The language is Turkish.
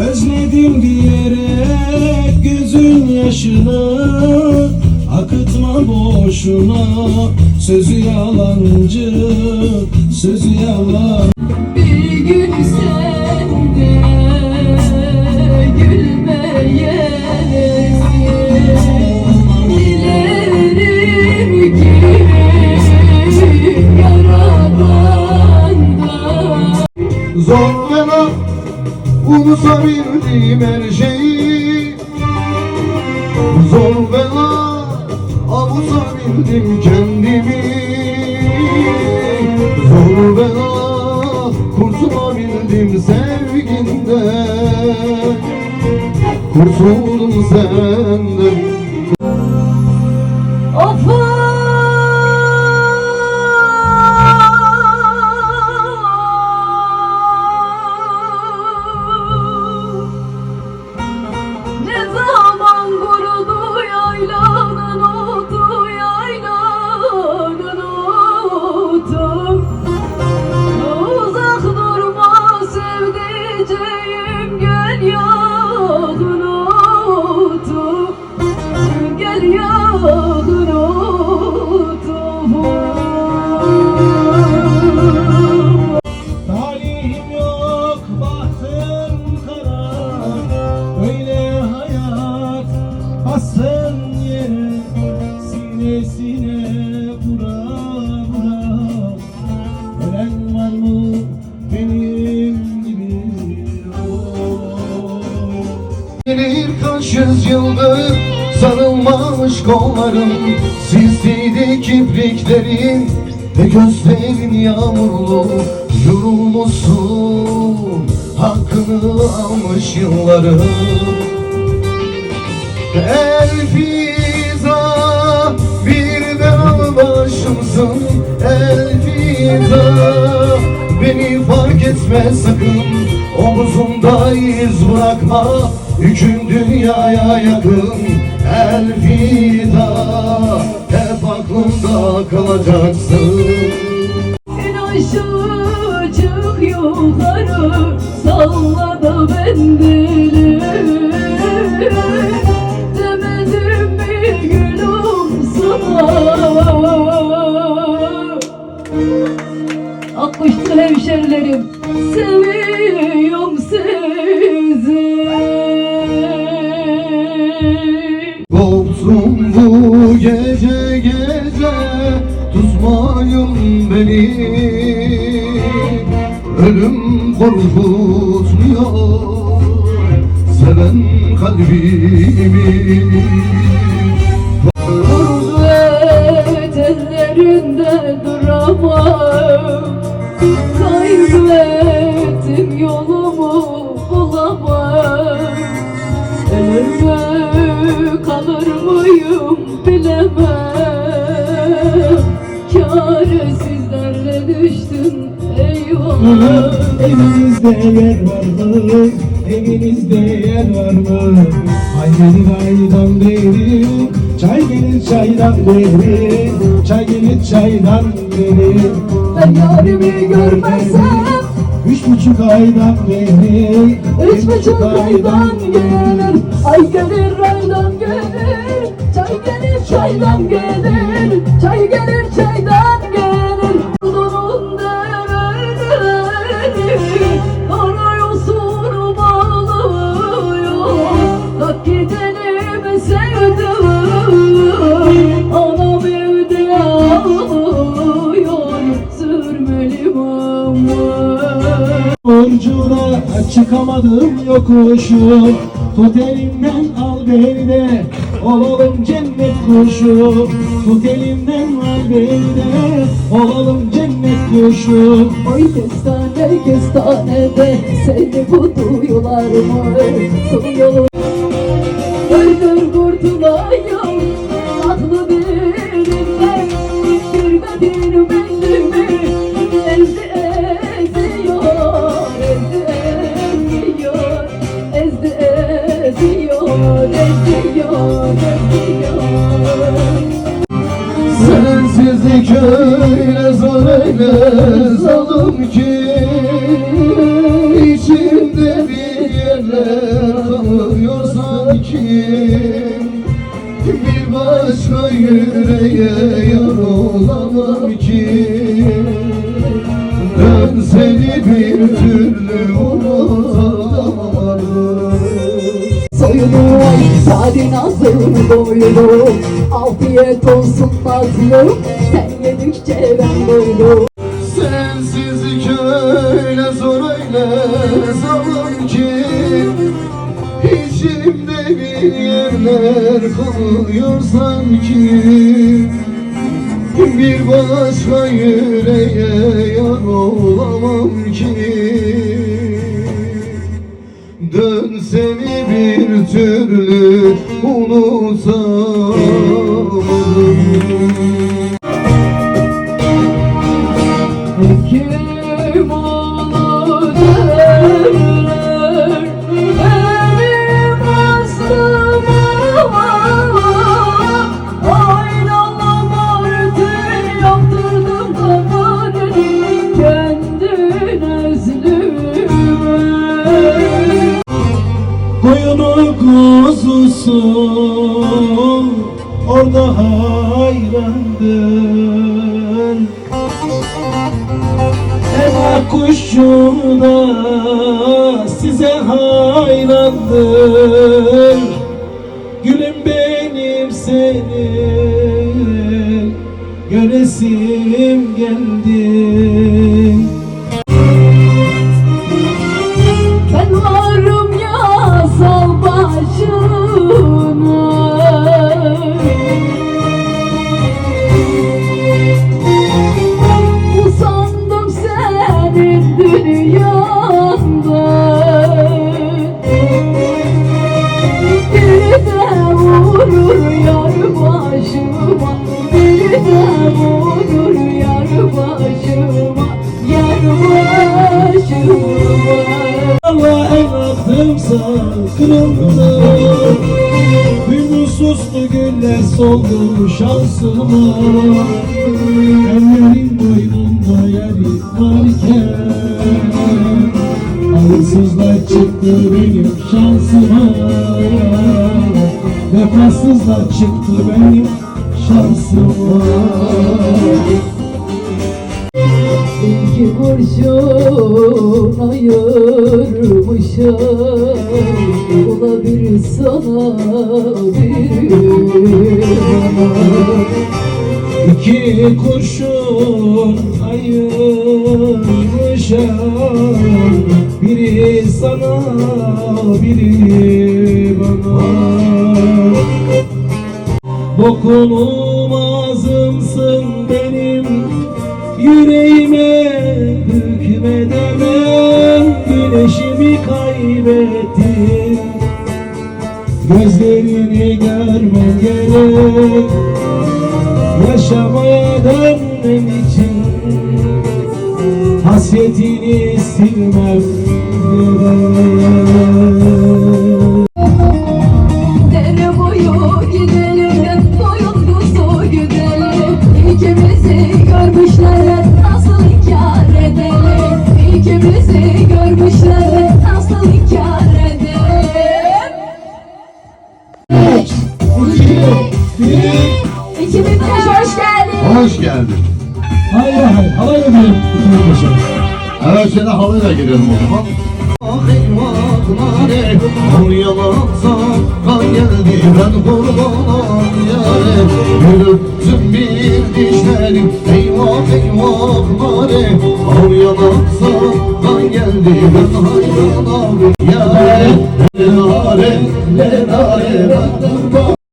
Özledim diyerek gözün yaşını Akıtma boşuna Sözü yalancı Sözü yalan. Bir gün sen de gülmeyesin Bela unutabildim her şeyi. Zor bela avutabildim kendimi. Zor bela kurtulabildim sevginden Kurtuldum senden Gelir kaç yüzyıldır sarılmamış kollarım Sizdeydi kipriklerin ve gözlerin yağmurlu Yorulmuşsun hakkını almış yılların Elfiza bir de al başımsın Elfiza beni fark etme sakın Omuzumda iz bırakma Yükün dünyaya yakın Elfida hep aklımda kalacaksın Ölüm korkutmuyor. Seven kalbimi eyvah Evinizde yer var mı? Evinizde yer var mı? Ay gelir aydan beri Çay gelir çaydan beri Çay gelir çaydan beri Ben yarimi görmezsem Üç buçuk aydan beri Üç buçuk aydan gelir Ay gelir çıkamadım yokuşu Tut elimden al beni de Olalım cennet kuşu Tut elimden al beni de Olalım cennet kuşu Oy kestane kestane de seni bu duyular mı? Duyular Öldür kurtulayım öyle zor öyle zalim ki içimde bir yerler kalıyor sanki. Bir başka yüreğe yar olamam ki. Dön seni bir türlü unutamadım. Soyunu ay sade nazım doydum Afiyet olsun tatlım Sen yedikçe ben doydum Sensiz öyle zor öyle zaman ki İçimde bir yerler kalıyor sanki. Bir başka yüreğe yar olamam ki. Dön seni bir türlü unutamadım kuzusu orada hayrandır. Eva kuşu da size hayrandır. Gülüm benim seni göresim geldi Gün suslu güller soldu şansıma. Ellerin boynunda yeri varken Ağırsızlar çıktı benim şansıma. Vefasızlar çıktı benim şansıma İki kurşun ayırmışım. Ula bir sana bir bana İki kurşun ayırmışım. Biri sana biri bana Dokunulmazımsın benim. Yüreğime hükmedemem Güneşimi kaybettim Gözlerini görmem gerek Yaşamaya dönmem için. Hasretini silmem gerek ben sana havayla geliyorum o zaman. Vur yalansa kan geldi ben kurbanan yâre. Yürüttüm bir dişlerim eyvah eyvah nare. Vur yalansa kan geldi ben hayran abi yâre. Ne nare ne nare